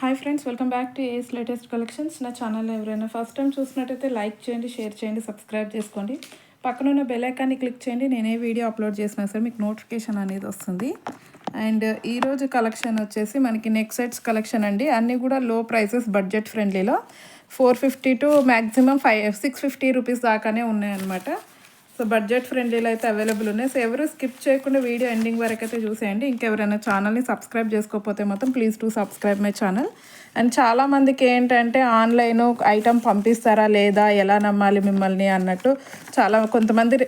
Hi friends welcome back to ace latest collections నా channel ఎవరైనా first time చూసినట్టయితే like చేయండి షేర్ చేయండి సబ్స్క్రైబ్ చేసుకోండి. పక్కన ఉన్న బెల్ ఐకాన్ని క్లిక్ చేయండి. నేను ఏ వీడియో అప్లోడ్ చేసినా సరే మీకు నోటిఫికేషన్ అనేది వస్తుంది. అండ్ ఈరోజు కలెక్షన్ వచ్చేసి మనకి నెక్ సెట్స్ కలెక్షన్ అండి. అన్నీ కూడా low prices budget ఫ్రెండ్లీలో four fifty to maximum five six fifty rupees దాకానే ఉన్నాయన్నమాట. సో బడ్జెట్ ఫ్రెండ్లీలో అయితే అవైలబుల్ ఉన్నాయి. సో ఎవరు స్కిప్ చేయకుండా వీడియో ఎండింగ్ వరకు అయితే చూసేయండి. ఇంకెవరైనా ఛానల్ని సబ్స్క్రైబ్ చేసుకోకపోతే మొత్తం please to subscribe my channel. And చాలామందికి ఏంటంటే ఆన్లైన్ ఐటమ్ పంపిస్తారా లేదా ఎలా నమ్మాలి మిమ్మల్ని అన్నట్టు చాలా కొంతమంది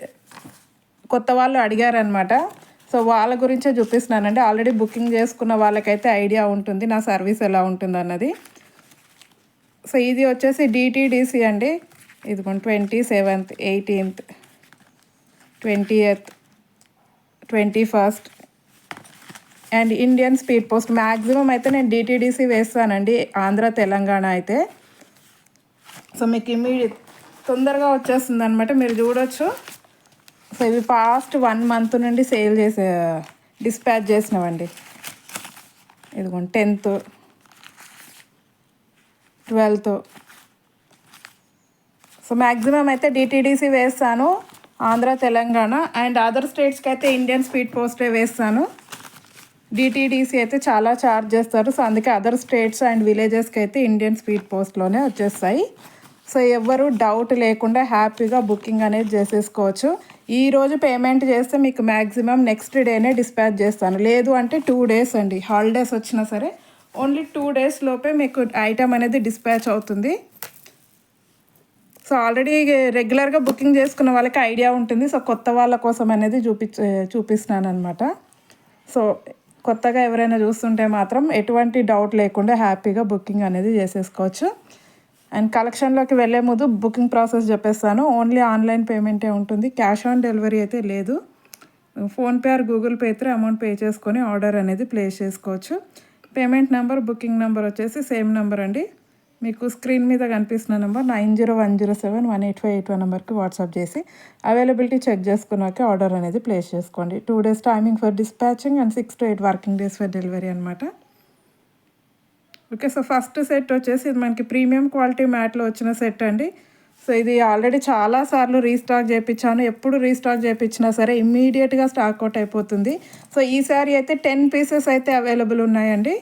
కొత్త వాళ్ళు అడిగారనమాట సో వాళ్ళ గురించే చూపిస్తున్నానండి. ఆల్రెడీ బుకింగ్ చేసుకున్న వాళ్ళకైతే ఐడియా ఉంటుంది నా సర్వీస్ ఎలా ఉంటుంది అన్నది. సో ఇది వచ్చేసి డిటీడీసీ అండి. ఇదిగోండి twenty seventh eighteenth. Twentieth twenty first and Indian speed post maximum అయితే నేను డిటీడీసీ వేస్తానండి ఆంధ్ర తెలంగాణ అయితే. సో మీకు ఇమీడియట్ తొందరగా వచ్చేస్తుంది అనమాట మీరు చూడొచ్చు. సో ఇవి పాస్ట్ వన్ మంత్ నుండి సేల్ చేసే డిస్పాచ్ చేసినవండి. ఇదిగోండి టెన్త్ ట్వెల్త్ సో మ్యాక్సిమం అయితే డిటీడీసీ వేస్తాను. ఆంధ్ర తెలంగాణ అండ్ అదర్ స్టేట్స్కి అయితే ఇండియన్ స్పీడ్ పోస్టే వేస్తాను. డిటీడీసీ అయితే చాలా ఛార్జ్ చేస్తారు. సో అందుకే అదర్ స్టేట్స్ అండ్ విలేజెస్కి అయితే ఇండియన్ స్పీడ్ పోస్ట్లోనే వచ్చేస్తాయి. సో ఎవరు డౌట్ లేకుండా హ్యాపీగా బుకింగ్ అనేది చేసేసుకోవచ్చు. ఈ రోజు పేమెంట్ చేస్తే మీకు మ్యాక్సిమం నెక్స్ట్ డేనే డిస్పాచ్ చేస్తాను. లేదు అంటే టూ డేస్ అండి. హాలిడేస్ వచ్చినా సరే ఓన్లీ టూ డేస్ లోపే మీకు ఐటమ్ అనేది డిస్పాచ్ అవుతుంది. సో ఆల్రెడీ రెగ్యులర్గా బుకింగ్ చేసుకున్న వాళ్ళకి ఐడియా ఉంటుంది. సో కొత్త వాళ్ళ కోసం అనేది చూపించ చూపిస్తున్నాను అనమాట సో కొత్తగా ఎవరైనా చూస్తుంటే మాత్రం ఎటువంటి డౌట్ లేకుండా హ్యాపీగా బుకింగ్ అనేది చేసేసుకోవచ్చు. అండ్ కలెక్షన్లోకి వెళ్ళే ముందు బుకింగ్ ప్రాసెస్ చెప్పేస్తాను. ఓన్లీ ఆన్లైన్ పేమెంటే ఉంటుంది. క్యాష్ ఆన్ డెలివరీ అయితే లేదు. ఫోన్పే ఆర్ గూగుల్ పే అయితే అమౌంట్ పే చేసుకొని ఆర్డర్ అనేది ప్లేస్ చేసుకోవచ్చు. పేమెంట్ నెంబర్ బుకింగ్ నెంబర్ వచ్చేసి సేమ్ నెంబర్ అండి. మీకు స్క్రీన్ మీద కనిపిస్తున్న number nine zero one zero seven one eight five eight one నెంబర్కి వాట్సాప్ చేసి అవైలబిలిటీ చెక్ చేసుకున్నాక ఆర్డర్ అనేది ప్లేస్ చేసుకోండి. Two days timing for dispatching and six to eight working days for delivery అనమాట ఓకే సో ఫస్ట్ సెట్ వచ్చేసి ఇది మనకి premium quality మ్యాట్లో వచ్చిన సెట్ అండి. సో ఇది ఆల్రెడీ చాలాసార్లు రీస్టాక్ చేయించాను ఎప్పుడు రీస్టాక్ చేయించినా సరే ఇమ్మీడియట్గా స్టాక్ అవుట్ అయిపోతుంది. సో ఈసారి అయితే టెన్ పీసెస్ అయితే అవైలబుల్ ఉన్నాయండి.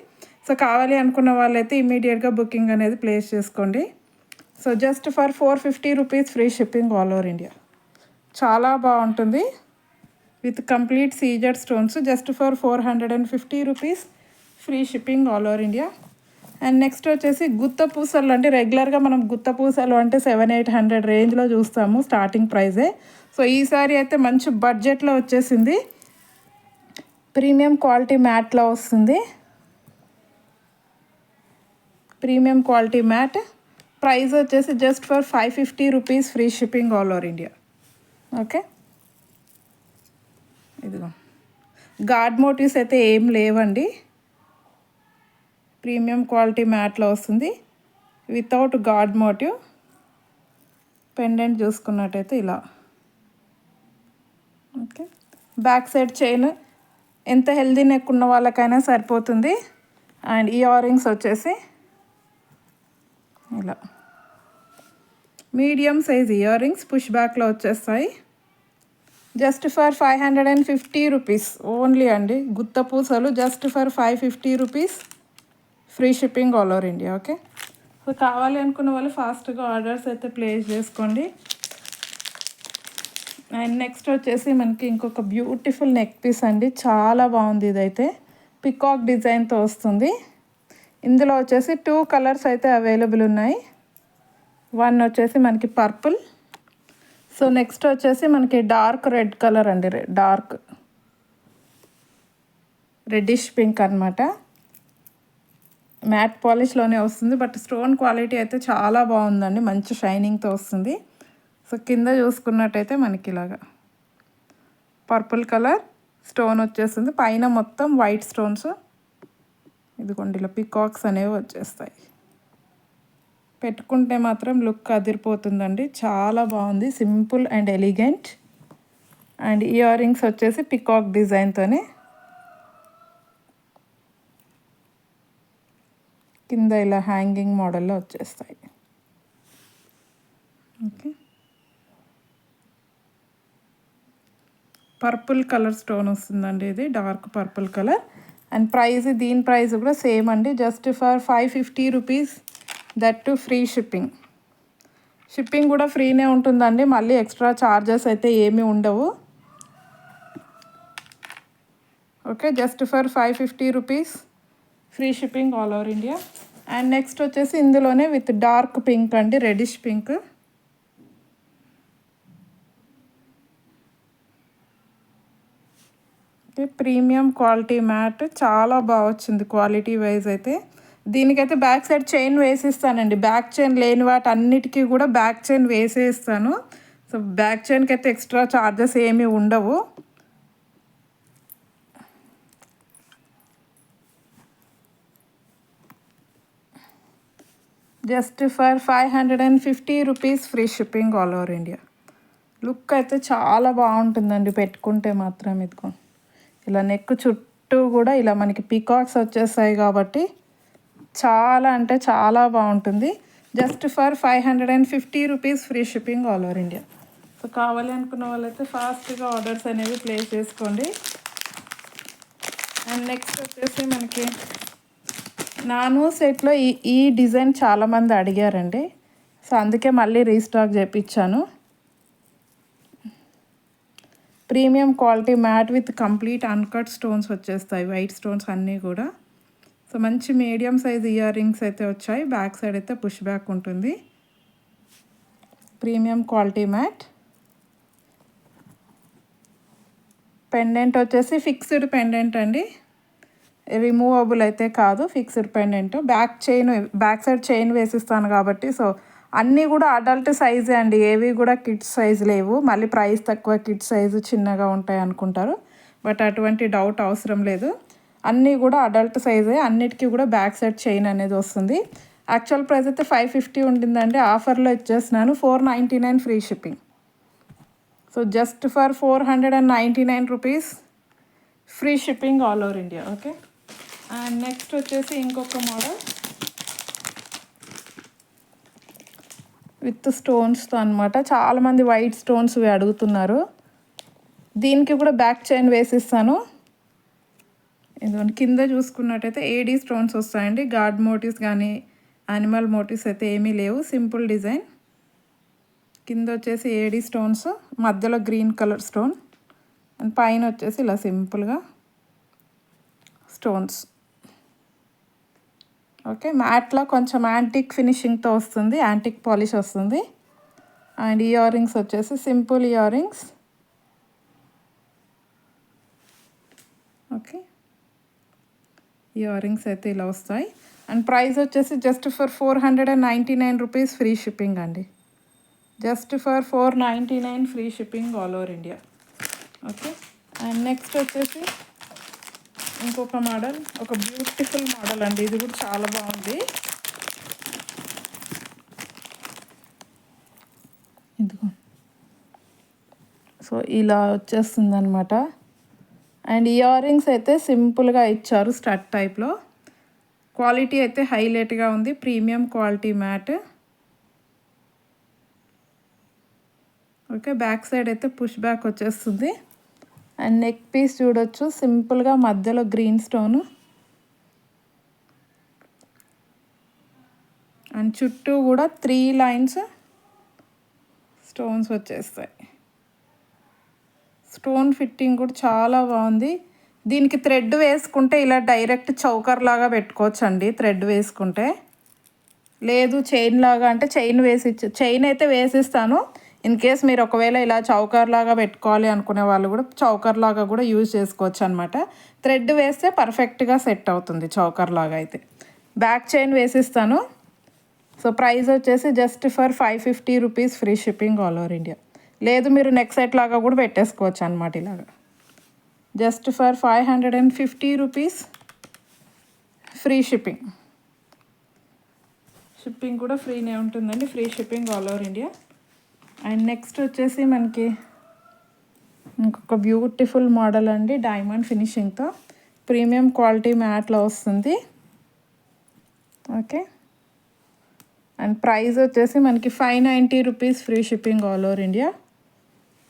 సో కావాలి అనుకున్న వాళ్ళైతే ఇమీడియట్గా బుకింగ్ అనేది ప్లేస్ చేసుకోండి. So just for four fifty rupees free shipping all over India. చాలా బాగుంటుంది. With complete caesar stones just for four hundred and fifty rupees free shipping all over India. And next వచ్చేసి గుత్త పూసలు అంటే రెగ్యులర్గా మనం గుత్త పూసలు అంటే సెవెన్ ఎయిట్ హండ్రెడ్ రేంజ్లో చూస్తాము స్టార్టింగ్ ప్రైజే. సో ఈసారి అయితే మంచి బడ్జెట్లో వచ్చేసింది. ప్రీమియం క్వాలిటీ మ్యాట్లో వస్తుంది. Premium quality matte. ప్రైస్ వచ్చేసి just for five fifty rupees free shipping all over India okay ఇదిగో. గాడ్ మోటివ్స్ అయితే ఏం లేవండి. ప్రీమియం క్వాలిటీ మ్యాట్లో వస్తుంది. వితౌట్ గాడ్ మోటివ్ పెండెంట్ చూసుకున్నట్టయితే ఇలా. ఓకే బ్యాక్ సైడ్ చైన్ ఎంత హెల్దీ నెక్ ఉన్న వాళ్ళకైనా సరిపోతుంది. అండ్ ఈ రింగ్స్ వచ్చేసి ఇలా. Medium size ear rings push బ్యాక్లో వచ్చేస్తాయి. Just for five hundred and fifty rupees only అండి. గుత్త పూసలు just for five fifty rupees. Free shipping all over India okay? So కావాలి అనుకున్న వాళ్ళు ఫాస్ట్గా ఆర్డర్స్ అయితే ప్లేస్ చేసుకోండి. అండ్ నెక్స్ట్ వచ్చేసి మనకి ఇంకొక బ్యూటిఫుల్ నెక్ పీస్ అండి. చాలా బాగుంది ఇదైతే. పికాక్ డిజైన్తో వస్తుంది. ఇందులో వచ్చేసి టూ కలర్స్ అయితే అవైలబుల్ ఉన్నాయి. వన్ వచ్చేసి మనకి పర్పుల్ సో నెక్స్ట్ వచ్చేసి మనకి డార్క్ రెడ్ కలర్ అండి. డార్క్ రెడ్డిష్ పింక్ అనమాట మ్యాట్ పాలిష్లోనే వస్తుంది బట్ స్టోన్ క్వాలిటీ అయితే చాలా బాగుందండి. మంచి షైనింగ్తో వస్తుంది. సో కింద చూసుకున్నట్టయితే మనకి ఇలాగా. పర్పుల్ కలర్ స్టోన్ వచ్చేస్తుంది. పైన మొత్తం వైట్ స్టోన్స్ ఇదిగోండి ఇలా పికాక్స్ అనేవి వచ్చేస్తాయి. పెట్టుకుంటే మాత్రం లుక్ అదిరిపోతుందండి. చాలా బాగుంది. Simple and elegant and ear rings వచ్చేసి పికాక్ డిజైన్తోనే కింద ఇలా హ్యాంగింగ్ మోడల్లో వచ్చేస్తాయి. ఓకే. పర్పుల్ కలర్ స్టోన్ వస్తుందండి ఇది. Dark purple colour. And price దీని ప్రైస్ కూడా సేమ్ అండి. Just for five fifty rupees that to free shipping shipping కూడా ఫ్రీనే ఉంటుందండి. మళ్ళీ ఎక్స్ట్రా ఛార్జెస్ అయితే ఏమీ ఉండవు. Okay just for five fifty rupees free shipping all over India and next వచ్చేసి ఇందులోనే విత్ డార్క్ పింక్ అండి reddish pink premium quality matte చాలా బాగా వచ్చింది క్వాలిటీ వైజ్ అయితే. దీనికైతే బ్యాక్ సైడ్ చైన్ వేసిస్తానండి. బ్యాక్ చైన్ లేని వాటి అన్నిటికీ కూడా బ్యాక్ చైన్ వేసేస్తాను. సో బ్యాక్ చైన్కి అయితే ఎక్స్ట్రా ఛార్జెస్ ఏమీ ఉండవు. Just for five hundred and fifty rupees free shipping all over India. Look అయితే చాలా బాగుంటుందండి. పెట్టుకుంటే మాత్రం ఇదిగో. ఇలా నెక్ చుట్టూ కూడా ఇలా మనకి పీకాక్స్ వచ్చేస్తాయి కాబట్టి చాలా అంటే చాలా బాగుంటుంది. Just for five hundred and fifty rupees free shipping all over India so కావాలి అనుకున్న వాళ్ళైతే ఫాస్ట్గా ఆర్డర్స్ అనేవి ప్లేస్ చేసుకోండి. అండ్ నెక్స్ట్ వచ్చేసి మనకి నాను సెట్లో ఈ ఈ డిజైన్ చాలామంది అడిగారండి. సో అందుకే మళ్ళీ రీస్టాక్ చేయించాను premium quality matte with complete uncut stones వచ్చేస్తాయి. వైట్ స్టోన్స్ అన్నీ కూడా. సో మంచి మీడియం సైజ్ ఇయర్ రింగ్స్ అయితే వచ్చాయి. బ్యాక్ సైడ్ అయితే పుష్ బ్యాక్ ఉంటుంది. Premium quality matte. పెండెంట్ వచ్చేసి ఫిక్స్డ్ పెండెంట్ అండి. రిమూవబుల్ అయితే కాదు. Fixed pendant. Back chain back side chain వేసిస్తాను కాబట్టి సో అన్నీ కూడా అడల్ట్ సైజే అండి. ఏవి కూడా కిడ్స్ సైజ్ లేవు. మళ్ళీ ప్రైస్ తక్కువ కిడ్స్ సైజు చిన్నగా ఉంటాయి అనుకుంటారు. బట్ అటువంటి డౌట్ అవసరం లేదు. అన్నీ కూడా అడల్ట్ సైజే అన్నిటికీ కూడా బ్యాక్ సైడ్ చైన్ అనేది వస్తుంది. యాక్చువల్ ప్రైస్ అయితే ఫైవ్ ఫిఫ్టీ ఉండిందండి. ఆఫర్లో ఇచ్చేస్తున్నాను four ninety nine free shipping so just for four hundred and ninety nine rupees free shipping all over India okay and next వచ్చేసి ఇంకొక మోడల్ విత్ స్టోన్స్తో అనమాట చాలామంది వైట్ స్టోన్స్ అడుగుతున్నారు. దీనికి కూడా బ్యాక్ చైన్ వేసిస్తాను. ఇదిగోండి కింద చూసుకున్నట్టయితే ఏడీ స్టోన్స్ వస్తాయండి. గాడ్ మోటివ్స్ కానీ యానిమల్ మోటివ్స్ అయితే ఏమీ లేవు. Simple design. కింద వచ్చేసి ఏడీ స్టోన్స్ మధ్యలో గ్రీన్ కలర్ స్టోన్ అండ్ పైన వచ్చేసి ఇలా సింపుల్గా స్టోన్స్. ఓకే మ్యాట్లో కొంచెం యాంటిక్ ఫినిషింగ్తో వస్తుంది యాంటిక్ పాలిష్ వస్తుంది. అండ్ ఇయర్ రింగ్స్ వచ్చేసి simple ear rings okay. Ear rings అయితే ఇలా వస్తాయి. అండ్ ప్రైస్ వచ్చేసి just for four hundred and ninety nine rupees free shipping అండి. Just for four ninety nine free shipping all over India. Okay. And next వచ్చేసి ఇంకొక model ఒక beautiful model అండి. ఇది కూడా చాలా బాగుంది. ఇదిగో. సో ఇలా వచ్చేస్తుంది అనమాట అండ్ ఇయర్ రింగ్స్ అయితే సింపుల్గా ఇచ్చారు స్టడ్ టైప్లో. క్వాలిటీ అయితే హైలైట్గా ఉంది. Premium quality matte. Okay back side అయితే పుష్ బ్యాక్ వచ్చేస్తుంది. అండ్ నెక్ పీస్ చూడొచ్చు. సింపుల్గా మధ్యలో గ్రీన్ స్టోను. అండ్ చుట్టూ కూడా త్రీ లైన్స్ స్టోన్స్ వచ్చేస్తాయి. స్టోన్ ఫిట్టింగ్ కూడా చాలా బాగుంది. దీనికి థ్రెడ్ వేసుకుంటే ఇలా డైరెక్ట్ చౌకర్ లాగా పెట్టుకోవచ్చు అండి థ్రెడ్ వేసుకుంటే. లేదు చైన్ లాగా అంటే చైన్ వేసి చైన్ అయితే వేసిస్తాను. ఇన్ కేస్ మీరు ఒకవేళ ఇలా చౌకర్ లాగా పెట్టుకోవాలి అనుకునే వాళ్ళు కూడా చౌకర్ లాగా కూడా యూజ్ చేసుకోవచ్చు అనమాట థ్రెడ్ వేస్తే పర్ఫెక్ట్గా సెట్ అవుతుంది చౌకర్ లాగా అయితే. బ్యాక్ చైన్ వేసిస్తాను. సో ప్రైస్ వచ్చేసి just for five fifty rupees free shipping all over India లేదు మీరు నెక్ సెట్ లాగా కూడా పెట్టేసుకోవచ్చు అనమాట ఇలాగా. Just for five hundred and fifty rupees free shipping shipping కూడా ఫ్రీనే ఉంటుందండి. Free shipping all over India and next వచ్చేసి మనకి ఇంకొక బ్యూటిఫుల్ మోడల్ అండి డైమండ్ ఫినిషింగ్తో. ప్రీమియం క్వాలిటీ మ్యాట్లో వస్తుంది. ఓకే. అండ్ ప్రైస్ వచ్చేసి మనకి five ninety rupees free shipping all over India.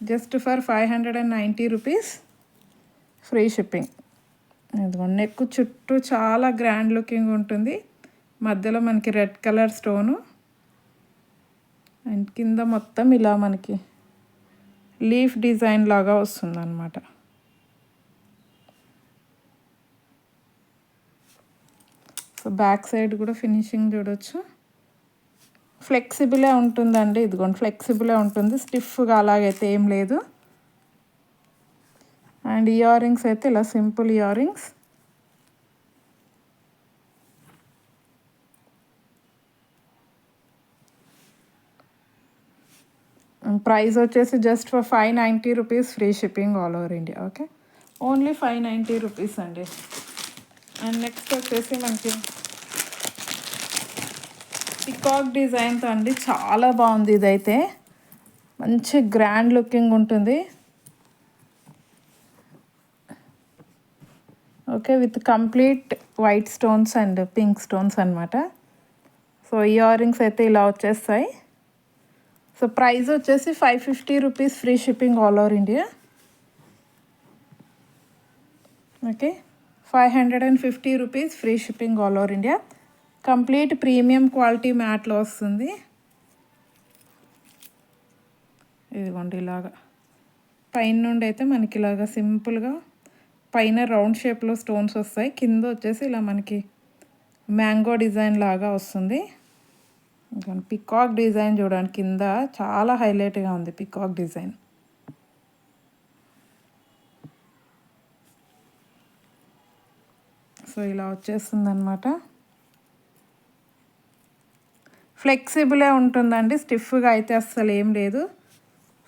Just for five hundred and ninety rupees free shipping. ఇదిగోండి నెక్ చుట్టూ చాలా గ్రాండ్ లుకింగ్ ఉంటుంది. మధ్యలో మనకి రెడ్ కలర్ స్టోను. అండ్ కింద మొత్తం ఇలా మనకి లీఫ్ డిజైన్ లాగా వస్తుందన్నమాట. సో బ్యాక్ సైడ్ కూడా ఫినిషింగ్ చూడొచ్చు. ఫ్లెక్సిబులే ఉంటుందండి. ఇదిగోండి ఫ్లెక్సిబులే ఉంటుంది. స్టిఫ్గా అలాగైతే ఏం లేదు. అండ్ ఇయర్ రింగ్స్ అయితే ఇలా సింపుల్ ఇయర్ రింగ్స్. ప్రైస్ వచ్చేసి just for five ninety rupees free shipping all over India okay only five ninety rupees అండి. అండ్ నెక్స్ట్ వచ్చేసి మనకి పికాక్ డిజైన్తో అండి చాలా బాగుంది ఇదైతే. మంచి గ్రాండ్ లుకింగ్ ఉంటుంది. Okay with complete white stones and pink stones అనమాట సో ఇయర్ రింగ్స్ అయితే ఇలా వచ్చేస్తాయి. సో ప్రైస్ వచ్చేసి five fifty rupees free shipping all over India. Okay. Five hundred and fifty rupees free shipping all over India. Complete premium quality మ్యాట్లో వస్తుంది. ఇదిగోండి ఇలాగా. పైన నుండి అయితే మనకి ఇలాగా సింపుల్గా పైన రౌండ్ షేప్లో స్టోన్స్ వస్తాయి. కింద వచ్చేసి ఇలా మనకి మ్యాంగో డిజైన్ లాగా వస్తుంది. ఇంకా పికాక్ డిజైన్ చూడండి కింద చాలా హైలైట్గా ఉంది పికాక్ డిజైన్ సో ఇలా వచ్చేస్తుందనమాట ఫ్లెక్సిబులే ఉంటుందండి స్టిఫ్గా అయితే అస్సలు ఏం లేదు.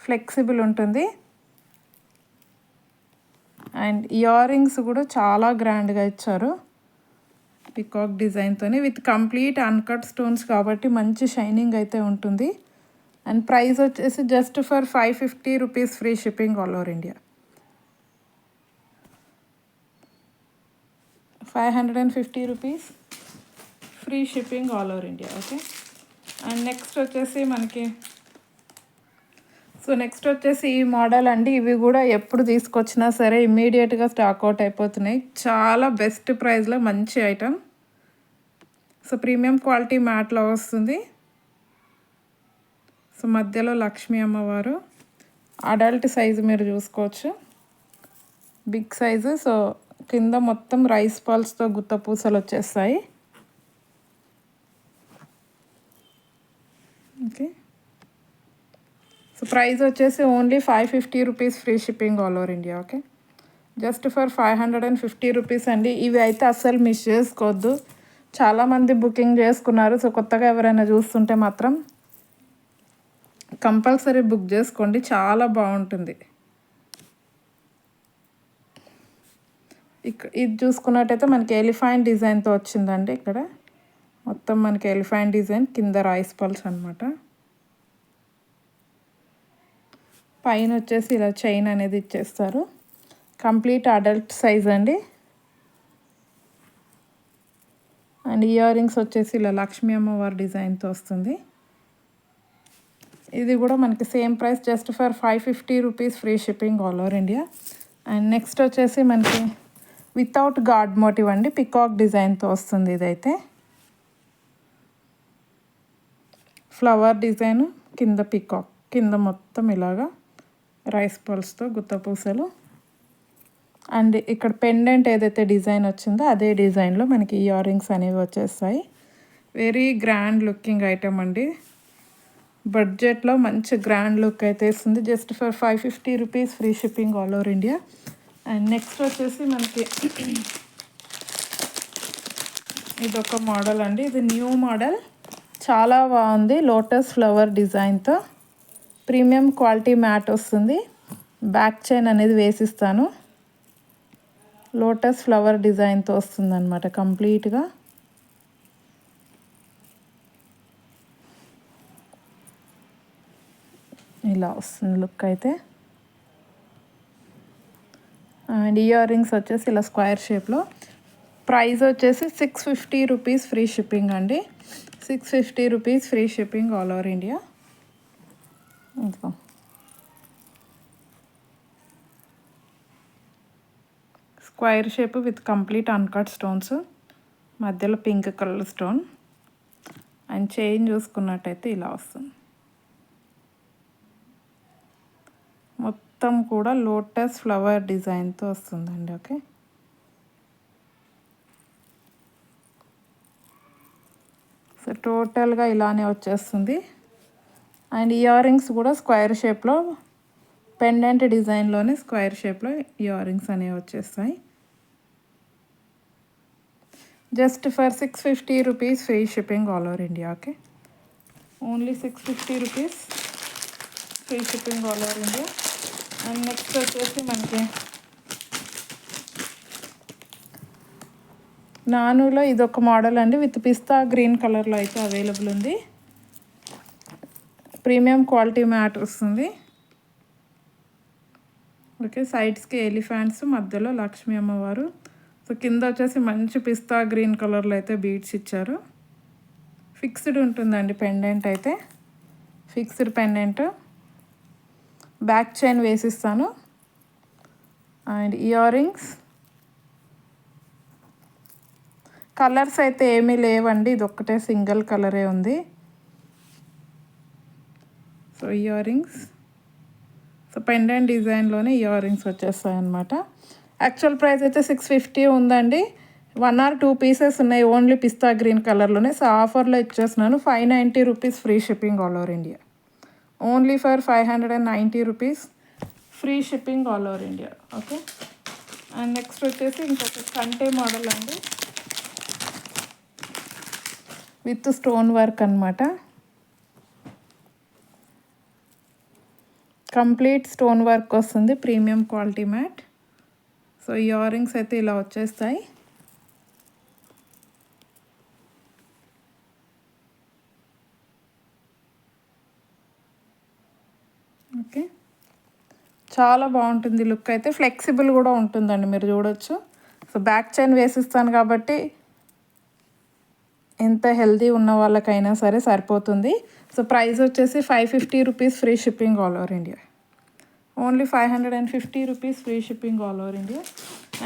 ఫ్లెక్సిబుల్ ఉంటుంది. అండ్ ఇయర్ రింగ్స్ కూడా చాలా గ్రాండ్గా ఇచ్చారు. పికాక్ డిజైన్తో విత్ కంప్లీట్ అన్కట్ స్టోన్స్ కాబట్టి మంచి షైనింగ్ అయితే ఉంటుంది. అండ్ ప్రైస్ వచ్చేసి just for five fifty rupees free shipping all over India. Five hundred and fifty rupees free shipping all over India okay? And next వచ్చేసి మనకి so next వచ్చేసి ఈ model అండి. ఇవి కూడా ఎప్పుడు తీసుకొచ్చినా సరే ఇమ్మీడియట్గా స్టాక్ అవుట్ అయిపోతున్నాయి. చాలా బెస్ట్ ప్రైస్లో మంచి ఐటమ్ సో ప్రీమియం క్వాలిటీ మ్యాట్లో వస్తుంది. సో మధ్యలో లక్ష్మీ అమ్మవారు. అడల్ట్ సైజు మీరు చూసుకోవచ్చు. బిగ్ సైజు సో కింద మొత్తం రైస్ పాల్స్తో గుత్త పూసలు వచ్చేస్తాయి. ఓకే సో ప్రైస్ వచ్చేసి only five fifty rupees free shipping all over India okay just for five hundred and fifty rupees అండి. ఇవి అయితే అస్సలు మిస్ చేసుకోవద్దు. చాలామంది బుకింగ్ చేసుకున్నారు. సో కొత్తగా ఎవరైనా చూస్తుంటే మాత్రం కంపల్సరీ బుక్ చేసుకోండి. చాలా బాగుంటుంది. ఇక్కడ ఇది చూసుకున్నట్టయితే మనకి ఎలిఫాంట్ డిజైన్తో వచ్చిందండి ఇక్కడ. మొత్తం మనకి ఎలిఫాంట్ డిజైన్ కింద రైస్ పల్స్ అనమాట పైన వచ్చేసి ఇలా చైన్ అనేది ఇచ్చేస్తారు. కంప్లీట్ అడల్ట్ సైజ్ అండి. అండ్ ఇయర్ రింగ్స్ వచ్చేసి ఇలా లక్ష్మీ అమ్మవారి డిజైన్తో వస్తుంది. ఇది కూడా మనకి same price just for five fifty rupees free shipping all over India. And next వచ్చేసి మనకి వితౌట్ గాడ్ మోటివ్ అండి పికాక్ డిజైన్తో వస్తుంది ఇదైతే. ఫ్లవర్ డిజైన్ కింద పికాక్ కింద మొత్తం ఇలాగా రైస్ పల్స్తో గుత్త పూసలు. అండ్ ఇక్కడ పెండెంట్ ఏదైతే డిజైన్ వచ్చిందో అదే డిజైన్లో మనకి ఇయర్ రింగ్స్ అనేవి వచ్చేస్తాయి. వెరీ గ్రాండ్ లుకింగ్ ఐటమ్ అండి. బడ్జెట్లో మంచి గ్రాండ్ లుక్ అయితే ఇస్తుంది. Just for five fifty rupees free shipping all over India and next వచ్చేసి మనకి ఇది ఒక మోడల్ అండి. ఇది న్యూ మోడల్ చాలా బాగుంది. లోటస్ ఫ్లవర్ డిజైన్తో ప్రీమియం క్వాలిటీ మ్యాట్ వస్తుంది. బ్యాక్ చైన్ అనేది వేసిస్తాను. లోటస్ ఫ్లవర్ డిజైన్తో వస్తుంది అనమాట కంప్లీట్గా. ఇలా వస్తుంది లుక్ అయితే. అండ్ ఇయర్ రింగ్స్ వచ్చేసి ఇలా స్క్వేర్ షేప్లో. ప్రైస్ వచ్చేసి six fifty rupees free shipping అండి. Six fifty rupees free shipping all over India. ఇదిగో square shape with complete uncut stones మధ్యలో pink colour stone and chain చూసుకున్నట్టయితే ఇలా వస్తుంది. మొత్తం కూడా లోటస్ ఫ్లవర్ డిజైన్తో వస్తుందండి ఓకే? సో టోటల్గా ఇలానే వచ్చేస్తుంది. అండ్ ఇయర్ రింగ్స్ కూడా స్క్వేర్ షేప్లో పెండెంట్ డిజైన్లోనే స్క్వేర్ షేప్లో ఇయర్ రింగ్స్ అనేవి వచ్చేస్తాయి. Just for six fifty rupees free shipping all over India okay only six fifty rupees free shipping all over India and next వచ్చేసి మనకి నానులో ఇది ఒక మోడల్ అండి. విత్ పిస్తా గ్రీన్ కలర్లో అయితే అవైలబుల్ ఉంది. ప్రీమియం క్వాలిటీ మ్యాట్ వస్తుంది. ఓకే సైడ్స్కి ఎలిఫెంట్స్ మధ్యలో లక్ష్మీ అమ్మవారు. సో కింద వచ్చేసి మంచి పిస్తా గ్రీన్ కలర్లో అయితే బీడ్స్ ఇచ్చారు. ఫిక్స్డ్ ఉంటుందండి పెండెంట్ అయితే. Fixed pendant. బ్యాక్ చైన్ వేసిస్తాను. అండ్ ఇయర్ రింగ్స్ కలర్స్ అయితే ఏమీ లేవండి ఇది ఒక్కటే సింగిల్ కలరే ఉంది. So ear rings so pendant డిజైన్లోనే ఇయర్ రింగ్స్ వచ్చేస్తాయి అనమాట యాక్చువల్ ప్రైస్ అయితే సిక్స్ ఫిఫ్టీ ఉందండి. వన్ ఆర్ టూ పీసెస్ ఉన్నాయి. ఓన్లీ పిస్తా గ్రీన్ కలర్లోనే సో ఆఫర్లో ఇచ్చేస్తున్నాను. Five ninety rupees free shipping all over India only for five hundred and ninety rupees free shipping all over India okay and next వచ్చేసి ఇంకొక కంటే model అండి. With stone work అనమాట complete stone work వస్తుంది premium quality matte. So earrings అయితే ఇలా వచ్చేస్తాయి. Okay. చాలా బాగుంటుంది లుక్ అయితే. ఫ్లెక్సిబుల్ కూడా ఉంటుందండి మీరు చూడొచ్చు. సో బ్యాక్ చైన్ వేసిస్తాను కాబట్టి ఎంత హెల్దీ ఉన్న వాళ్ళకైనా సరే సరిపోతుంది. సో ప్రైస్ వచ్చేసి five fifty rupees free shipping all over India. Only five hundred and fifty rupees free shipping all over India.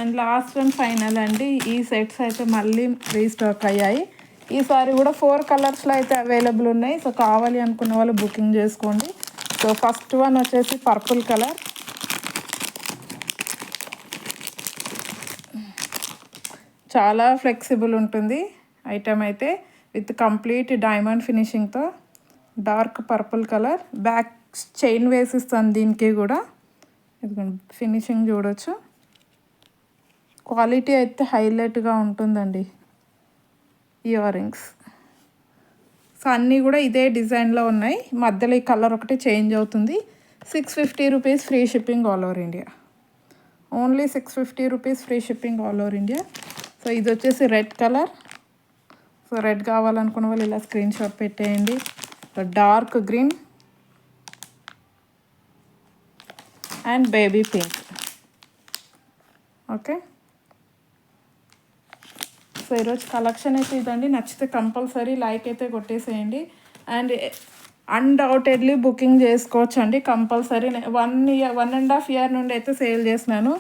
And last and final అండి ఈ సెట్స్ అయితే మళ్ళీ రీస్టాక్ అయ్యాయి. ఈసారి కూడా ఫోర్ కలర్స్లో అయితే అవైలబుల్ ఉన్నాయి. సో కావాలి అనుకున్న వాళ్ళు బుకింగ్ చేసుకోండి. సో ఫస్ట్ వన్ వచ్చేసి పర్పుల్ కలర్. చాలా ఫ్లెక్సిబుల్ ఉంటుంది. ఐటమ్ అయితే with complete diamond ఫినిషింగ్తో dark purple colour back chain వేసిస్తాను దీనికి కూడా. ఇదిగోండి ఫినిషింగ్ చూడొచ్చు. క్వాలిటీ అయితే హైలైట్గా ఉంటుందండి ఇయర్ రింగ్స్ సో అన్నీ కూడా ఇదే డిజైన్లో ఉన్నాయి. మధ్యలో ఈ కలర్ ఒకటి చేంజ్ అవుతుంది. Six fifty rupees free shipping all over India only six fifty rupees free shipping all over India so ఇది వచ్చేసి రెడ్ కలర్ సో రెడ్ కావాలనుకున్న వాళ్ళు ఇలా స్క్రీన్ షాట్ పెట్టేయండి. Dark green and baby pink. Okay? So ఈరోజు collection అయితే ఇదండి. నచ్చితే కంపల్సరీ లైక్ అయితే కొట్టేసేయండి. అండ్ అన్డౌటెడ్లీ బుకింగ్ చేసుకోవచ్చు అండి compulsory one year one and half year నుండి అయితే సేల్ చేసినాను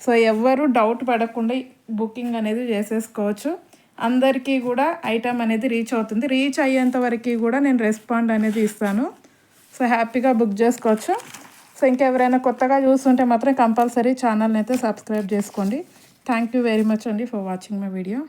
సో ఎవ్వరు డౌట్ పడకుండా బుకింగ్ అనేది చేసేసుకోవచ్చు. అందరికీ కూడా ఐటమ్ అనేది రీచ్ అవుతుంది. రీచ్ అయ్యేంత వరకు కూడా నేను రెస్పాండ్ అనేది ఇస్తాను. సో హ్యాపీగా బుక్ చేసుకోవచ్చు. సో ఇంకెవరైనా కొత్తగా చూస్తుంటే మాత్రం కంపల్సరీ ఛానల్ని అయితే సబ్స్క్రైబ్ చేసుకోండి. థ్యాంక్ యూ వెరీ మచ్ అండి ఫర్ వాచింగ్ మై వీడియో.